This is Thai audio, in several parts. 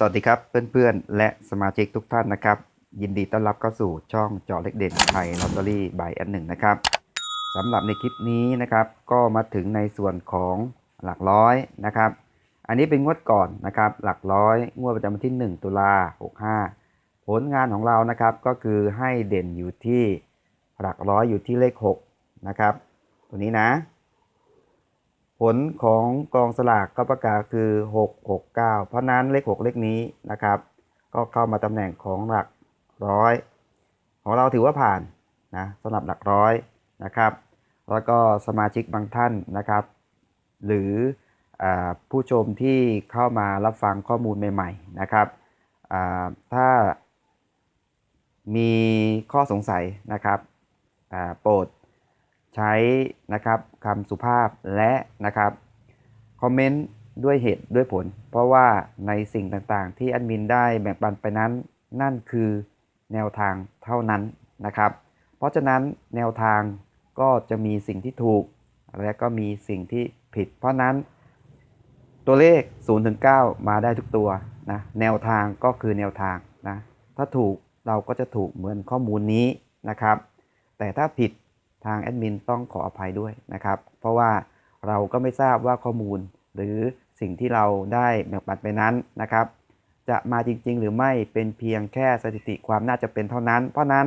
สวัสดีครับเพื่อนๆ และสมาชิกทุกท่านนะครับ ยินดีต้อนรับเข้าสู่ช่องจอเล็กเด่นไทยลอตเตอรี่บายอันหนึ่งนะครับสำหรับในคลิปนี้นะครับ ก็มาถึงในส่วนของหลักร้อยนะครับ อันนี้เป็นงวดก่อนนะครับ หลักร้อยงวดประจำวันที่ 1 ตุลา65 ผลงานของเรานะครับก็คือให้เด่นอยู่ที่หลักร้อยอยู่ที่เลข6นะครับตัวนี้นะ ผลของกองสลากก็ประกาศคือ 6 6 9 เพราะนั้นเลข 6 เลขนี้นะครับ ก็เข้ามาตำแหน่งของหลักร้อย ของเราถือว่าผ่านนะสำหรับหลักร้อยนะครับ แล้วก็สมาชิกบางท่านนะครับ หรืออผู้ชมที่เข้ามารับฟังข้อมูลใหม่ๆนะครับถ้ามีข้อสงสัยนะครับโปรด ใช้นะครับคำสุภาพและนะครับคอมเมนต์ด้วยเหตุด้วยผล เพราะว่าในสิ่งต่างๆ ที่แอดมินได้แบ่งปันไปนั้น นั่นคือแนวทางเท่านั้นนะครับ เพราะฉะนั้นแนวทางก็จะมีสิ่งที่ถูก และก็มีสิ่งที่ผิด เพราะนั้น ตัวเลข0ถึง9มาได้ทุกตัวนะแนวทางก็คือแนวทางนะถ้าถูกเราก็จะถูกเหมือนข้อมูลนี้นะครับ แต่ถ้าผิด ทางแอดมินต้องขออภัยด้วยนะครับ เพราะว่าเราก็ไม่ทราบว่าข้อมูล หรือสิ่งที่เราได้แบ่งปันไปนั้นนะครับ จะมาจริง ๆ หรือไม่เป็นเพียงแค่สถิติความน่าจะเป็นเท่านั้น เพราะนั้น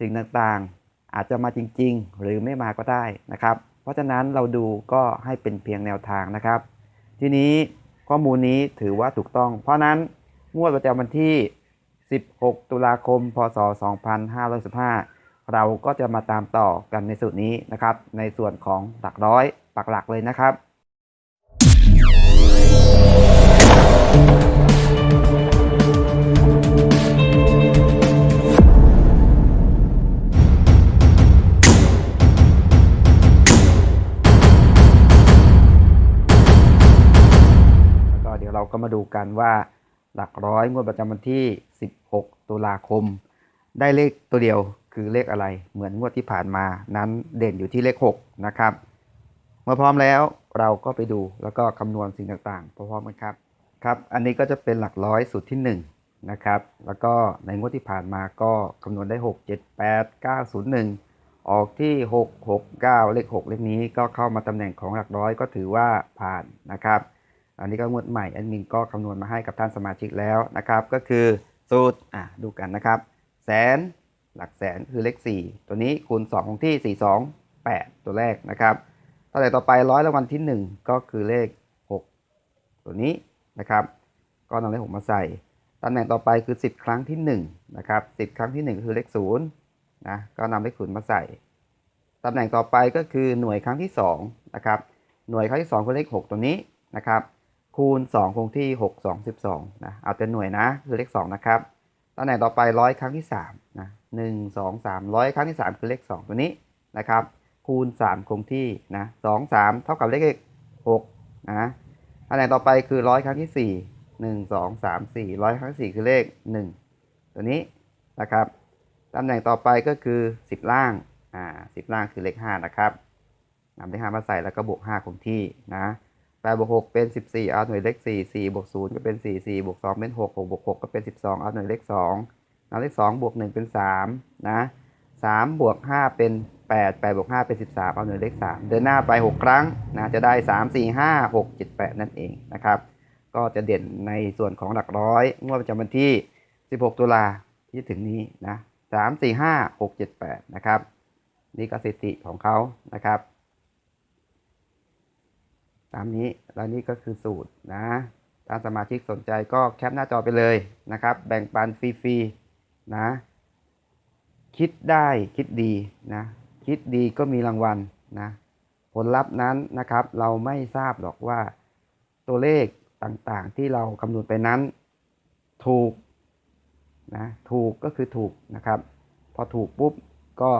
สิ่งต่างๆอาจจะมาจริง ๆ หรือไม่มาก็ได้นะครับ เพราะฉะนั้นเราดูก็ให้เป็นเพียงแนวทางนะครับ ทีนี้ข้อมูลนี้ถือว่าถูกต้อง เพราะนั้นงวดประจำวันที่ 16 ตุลาคม พศ 2515 เราก็จะมาตามต่อกันในสูตรนี้นะครับ ในส่วนของหลักร้อยปักหลักเลยนะครับก็เดี๋ยวเราก็มาดูกันว่าหลักร้อยงวดประจำวันที่ 16 ตุลาคม ได้เลขตัวเดียว คือเลขอะไรเหมือนงวดที่ผ่านมานั้นเด่นอยู่ที่เลข 6 นะครับ เมื่อพร้อมแล้วเราก็ไปดูแล้วก็คำนวณสิ่งต่างๆพร้อมๆกันครับครับ อันนี้ก็จะเป็นหลักร้อยสูตรที่1นะครับแล้วก็ในงวดที่ผ่านมาก็คำนวณได้ 6 7 8 9 0 1 ออกที่ 6 6 9 เลข 6 เลขนี้ก็เข้ามาตำแหน่งของหลักร้อยก็ถือว่าผ่านนะครับอันนี้ก็งวดใหม่แอดมินก็คำนวณมาให้กับท่านสมาชิกแล้วนะครับ ก็คือสูตรอะดูกันนะครับ แสน หลักแสนคือเลข 4 ตัวนี้คูณ 2 ของที่ 4 2 8 ตัวแรกนะครับต่อแต่ต่อไปร้อยรางวัลที่ 1 ก็คือเลข 6 ตัวนี้นะครับ ก็นำเลข 6 มาใส่ตำแหน่งต่อไปคือ 10 ครั้งที่1นะครับ10 ครั้งที่ 1 คือเลข0นะก็นำเลข0มาใส่ตำแหน่งต่อไปก็คือหน่วยครั้งที่2นะครับหน่วยครั้งที่2คือเลข 6 ตัวนี้นะครับคูณ 2 คงที่ 6 2 12นะเอาเป็นหน่วยนะคือเลข 2 นะครับตำแหน่งต่อไปร้อยครั้งที่3นะ 1 2 3ร้อยครั้งที่ 3 คือเลข 2 ตัวนี้นะครับ คูณ 3 คงที่นะ2 3 เท่ากับเลข6นะตำแหน่งต่อไปคือร้อยครั้งที่ 4 1 2 3 4ร้อยครั้งที่ 4 คือเลข 1 ตัวนี้นะครับตำแหน่งต่อไปก็คือ 10 ล่างอ่า10 ล่างคือเลข 5 นะครับนำเลข5มาใส่แล้วก็บวก 5 คงที่นะแปดบวกหกเป็นสิบสี่เอาหน่วยเลขสี่สี่บวกศูนย์ก็เป็นสี่สี่บวกสองเป็นหกหกบวกหกก็เป็นสิบสองเอาหน่วยเลขสอง เอาเลขสองบวกหนึ่งเป็นสามนะสามบวกห้าเป็นแปดแปดบวกห้าเป็นสิบสามเอาหน่วยเลขสามเดินหน้าไปหกครั้งนะจะได้สามสี่ห้าหกเจ็ดแปดนั่นเองนะครับ ก็จะเด่นในส่วนของหลักร้อยงวดประจำวันที่สิบหกตุลาที่ถึงนี้นะสามสี่ห้าหกเจ็ดแปดนะครับนี่ก็สถิติของเขานะครับ ตามนี้แล้วนี่ก็คือสูตรนะถ้าสมาชิกสนใจก็แคปหน้าจอไปเลยนะครับ แบ่งปันฟรีๆ นะ คิดได้คิดดีนะคิดดีก็มีรางวัลนะผลลัพธ์นั้นนะครับ เราไม่ทราบหรอกว่าตัวเลขต่างๆที่เราคำนวณไปนั้น ถูกนะถูกก็คือถูกนะครับ พอถูกปุ๊บก็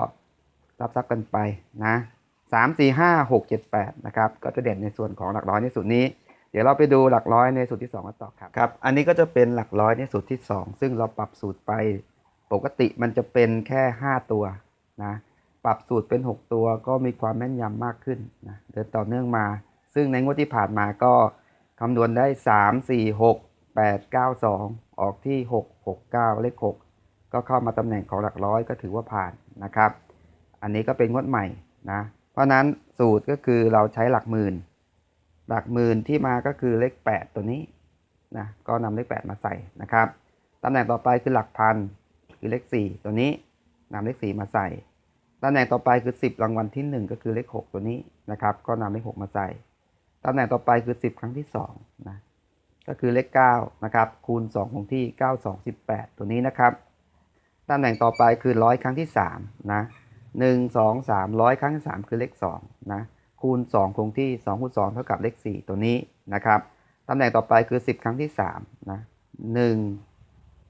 รับทรัพย์กันไปนะสามสี่ห้าหกเจ็ดแปดนะครับ ก็จะเด่นในส่วนของหลักร้อยในสูตรนี้ เดี๋ยวเราไปดูหลักร้อยในสูตรที่2กันต่อครับครับ อันนี้ก็จะเป็นหลักร้อยในสูตรที่ 2 ซึ่งเราปรับสูตรไป ปกติมันจะเป็นแค่ 5 ตัวนะปรับสูตรเป็น 6 ตัวก็มีความแม่นยำมากขึ้นนะเดินต่อเนื่องมา ซึ่งในงวดที่ผ่านมาก็คำนวณได้ 3 4 6 8 9 2 ออกที่ 6 6 9 เลข 6 ก็เข้ามาตำแหน่งของหลักร้อยก็ถือว่าผ่านนะครับ อันนี้ก็เป็นงวดใหม่นะเพราะนั้นสูตรก็คือเราใช้หลักหมื่น หลักหมื่นที่มาก็คือเลข 8 ตัวนี้นะก็นำเลข 8 มาใส่นะครับตำแหน่งต่อไปคือหลักพัน คือเลข 4 ตัวนี้นำเลข 4 มาใส่ตำแหน่งต่อไปคือ 10 รางวัลที่ 1 ก็คือเลข 6 ตัวนี้นะครับ ก็นำเลข 6 มาใส่ตำแหน่งต่อไปคือ 10 ครั้งที่2นะก็คือเลข9นะครับคูณ 2 ของที่ 9 2 18 ตัวนี้นะครับตำแหน่งต่อไปคือร้อยครั้งที่3นะ1 2 3ร้อยครั้งที่ 3 คือเลข2นะคูณ 2 คงที่2คูณ2เท่ากับเลข 4 ตัวนี้นะครับตำแหน่งต่อไปคือ 10 ครั้งที่3นะ1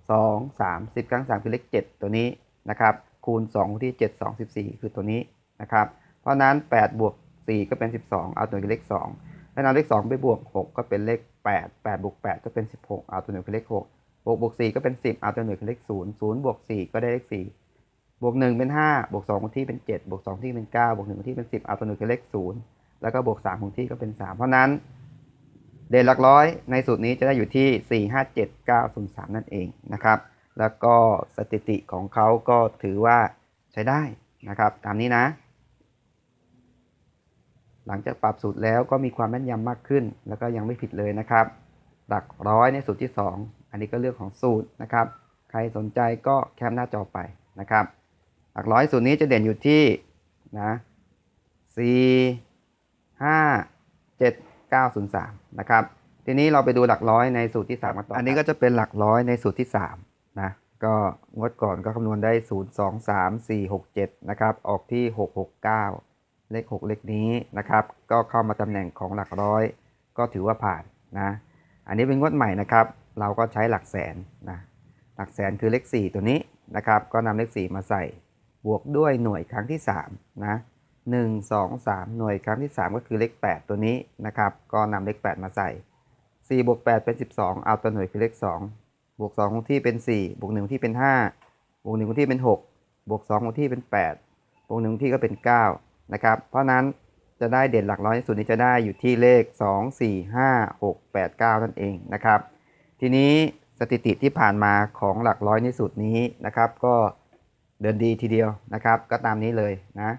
2 3 10 ครั้ง 3 คือเลข 7 ตัวนี้นะครับ คูณ2คงที่ 7 2 14 คือตัวนี้นะครับ เพราะนั้น 8 บวก 4 ก็เป็น 12 เอาตัวนี้เลข 2 แล้วนำเลข 2 ไปบวก 6 ก็เป็นเลข 8 8 บวก 8 ก็เป็น 16 เอาตัวหนึ่งคือเลข 6 บวกบวก 4 ก็เป็น 10 เอาตัวหนึ่งคือเลข 0 0 บวก 4 ก็ได้เลข 4 บวก 1 เป็น 5 บวก2คงที่เป็น 7 บวก2ที่เป็น 9 บวก1คงที่เป็น 10 เอาตัวหนึ่งคือเลข 0 แล้วก็บวก3คงที่ก็เป็น 3 เพราะนั้น เด่นหลักร้อยในสูตรนี้จะได้อยู่ที่ 4 5 7 9 0 3 นั่นเองนะครับ แล้วก็สถิติของเขาก็ถือว่าใช้ได้นะครับ ตามนี้นะ หลังจากปรับสูตรแล้วก็มีความแม่นยำมากขึ้น แล้วก็ยังไม่ผิดเลยนะครับ หลักร้อยในสูตรที่ 2 อันนี้ก็เรื่องของสูตรนะครับ ใครสนใจก็แคปหน้าจอไปนะครับ หลักร้อยสูตรนี้จะเด่นอยู่ที่นะ4 5 7 9 0 3 นะครับ ทีนี้เราไปดูหลักร้อยในสูตรที่3กันต่ออันนี้ก็จะเป็นหลักร้อยในสูตรที่3นะก็งวดก่อนก็คำนวณได้ 0 2 3 4 6 7นะครับออกที่ 6 6 9 เลข 6 เลขนี้นะครับ ก็เข้ามาตำแหน่งของหลักร้อย ก็ถือว่าผ่านนะอันนี้เป็นงวดใหม่นะครับ เราก็ใช้หลักแสนนะหลักแสนคือเลข 4 ตัวนี้นะครับ ก็นำเลข 4 มาใส่บวกด้วยหน่วยครั้งที่3นะ 1 2 3 หน่วยครั้งที่ 3 ก็คือเลข 8 ตัวนี้นะครับ ก็นำเลข 8 มาใส่ 4 บวก 8 เป็น 12 เอาตัวหน่วยคือเลข 2 บวก2คงที่เป็น 4 บวก1คงที่เป็น 5 บวก1คงที่เป็น 6 บวก2คงที่เป็น 8 บวก1คงที่ก็เป็น 9 นะครับ เพราะนั้นจะได้เด่นหลักร้อยที่สุดนี้จะได้อยู่ที่เลข 2 4 5 6 8 9 นั่นเองนะครับ ทีนี้สถิติที่ผ่านมาของหลักร้อยในสูตรนี้นะครับ ก็เดินดีทีเดียวนะครับ ก็ตามนี้เลยนะ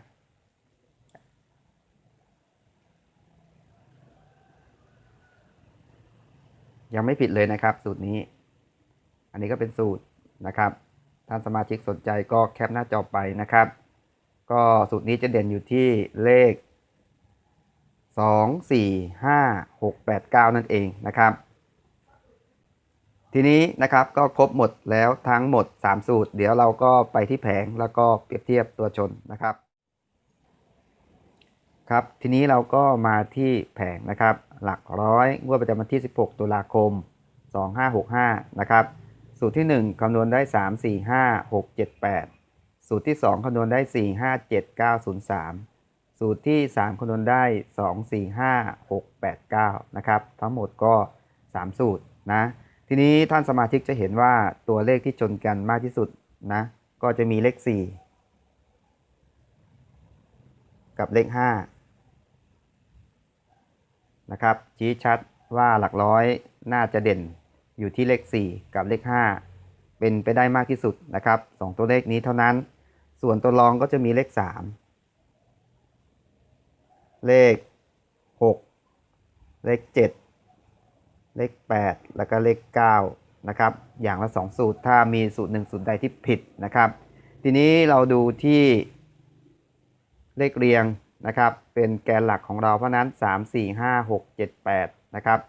ยังไม่ผิดเลยนะครับ สูตรนี้ อันนี้ก็เป็นสูตรนะครับ ท่านสมาชิกสนใจก็แคปหน้าจอไปนะครับ ก็สูตรนี้จะเด่นอยู่ที่เลข 2 4 5 6 8 9 นั่นเองนะครับ ทีนี้นะครับก็ครบหมดแล้วทั้งหมด 3 สูตร เดี๋ยวเราก็ไปที่แผงแล้วก็เปรียบเทียบตัวชนนะครับ ครับ ทีนี้เราก็มาที่แผงนะครับ หลักร้อย งวดประจำวันที่ 16 ตุลาคม 2565 นะครับ สูตรที่ 1 คำนวณได้ 3 4 5 6 7 8 สูตรที่ 2 คำนวณได้ 4 5 7 9 0 3 สูตรที่ 3 คำนวณได้ 2 4 5 6 8 9 นะครับ ทั้งหมดก็ 3 สูตรนะ ทีนี้ท่านสมาชิกจะเห็นว่าตัวเลขที่ชนกันมากที่สุดนะ ก็จะมีเลข 4 กับเลข 5 นะครับ ชี้ชัดว่าหลักร้อยน่าจะเด่นอยู่ที่เลข 4 กับเลข 5 เป็นไปได้มากที่สุดนะครับสองตัวเลขนี้เท่านั้น ส่วนตัวรองก็จะมีเลข 3 เลข 6 เลข 7 เลข 8 แล้วก็เลข 9 นะครับ อย่างละ 2 สูตร ถ้ามีสูตร 1 สูตรใดที่ผิดนะครับ ทีนี้เราดูที่เลขเรียง นะครับ เป็นแกนหลักของเราเพราะนั้น 3 4 5 6 7 8 นะครับ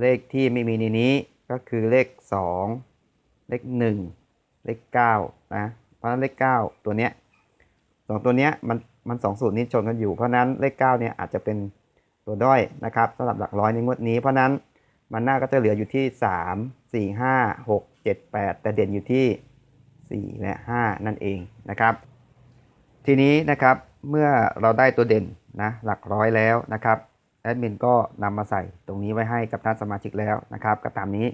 เลขที่ไม่มีในนี้ก็คือเลข 2 เลข 1 เลข9นะเพราะนั้นเลข 9 ตัวเนี้ยสองตัวเนี้ยมันมันสองสูตรนี้ชนกันอยู่เพราะนั้นเลข9เนี่ยอาจจะเป็นตัวด้อยนะครับสำหรับหลักร้อยในงวดนี้เพราะนั้นมันหน่าก็จะเหลืออยู่ที่ 3 4 5 6 7 8 แต่เด่นอยู่ที่ 4 และ 5 นั่นเองนะครับ ทีนี้นะครับ เมื่อเราได้ตัวเด่นนะหลักร้อยแล้วนะครับแอดมินก็นำมาใส่ตรงนี้ไว้ให้กับท่านสมาชิกแล้วนะครับก็ตามนี้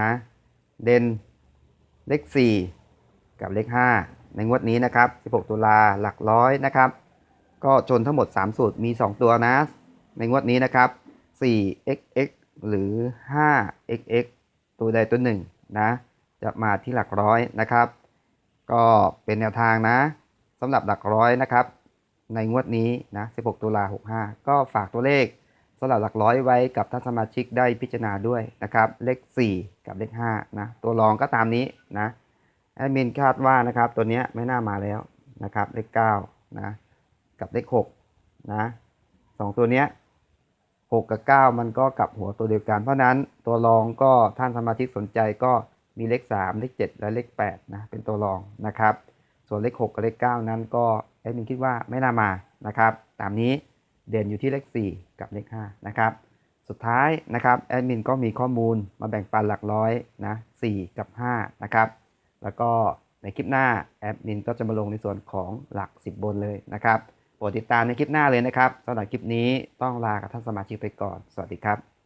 นะเด่นเลข 4 กับเลข 5 ในงวดนี้นะครับ 16 ตุลาหลักร้อยนะครับ ก็ชนทั้งหมด 3 สูตรมี 2 ตัวนะ ในงวดนี้นะครับ 4xx หรือ 5xx ตัวใดตัวหนึ่งนะจะมาที่หลักร้อยนะครับ ก็เป็นแนวทางนะ สำหรับหลักร้อยนะครับ ในงวดนี้นะ 16 ตุลา65 ก็ฝากตัวเลขสำหรับหลักร้อยไว้กับท่านสมาชิกได้พิจารณาด้วยนะครับ เลข 4 กับเลข5นะ ตัวรองก็ตามนี้นะแอดมินคาดว่านะครับ ตัวนี้ไม่น่ามาแล้วนะครับ เลข9นะ กับเลข6นะสองตัวเนี้ย6กับ 9 มันก็กลับหัวตัวเดียวกัน เพราะฉะนั้นตัวรองก็ท่านสมาชิกสนใจก็มีเลข 3 เลข 7 และเลข8นะเป็นตัวรองนะครับ ส่วนเลข 6 กับเลข 9 นั้นก็แอดมินคิดว่าไม่น่ามานะครับ ตามนี้เด่นอยู่ที่เลข 4 กับเลข 5 นะครับ สุดท้ายนะครับแอดมินก็มีข้อมูลมาแบ่งปันหลักร้อยนะ4กับ 5 นะครับ แล้วก็ในคลิปหน้าแอดมินก็จะมาลงในส่วนของหลัก 10 บนเลยนะครับโปรดติดตามในคลิปหน้าเลยนะครับสำหรับคลิปนี้ต้องลากับท่านสมาชิกไปก่อน สวัสดีครับ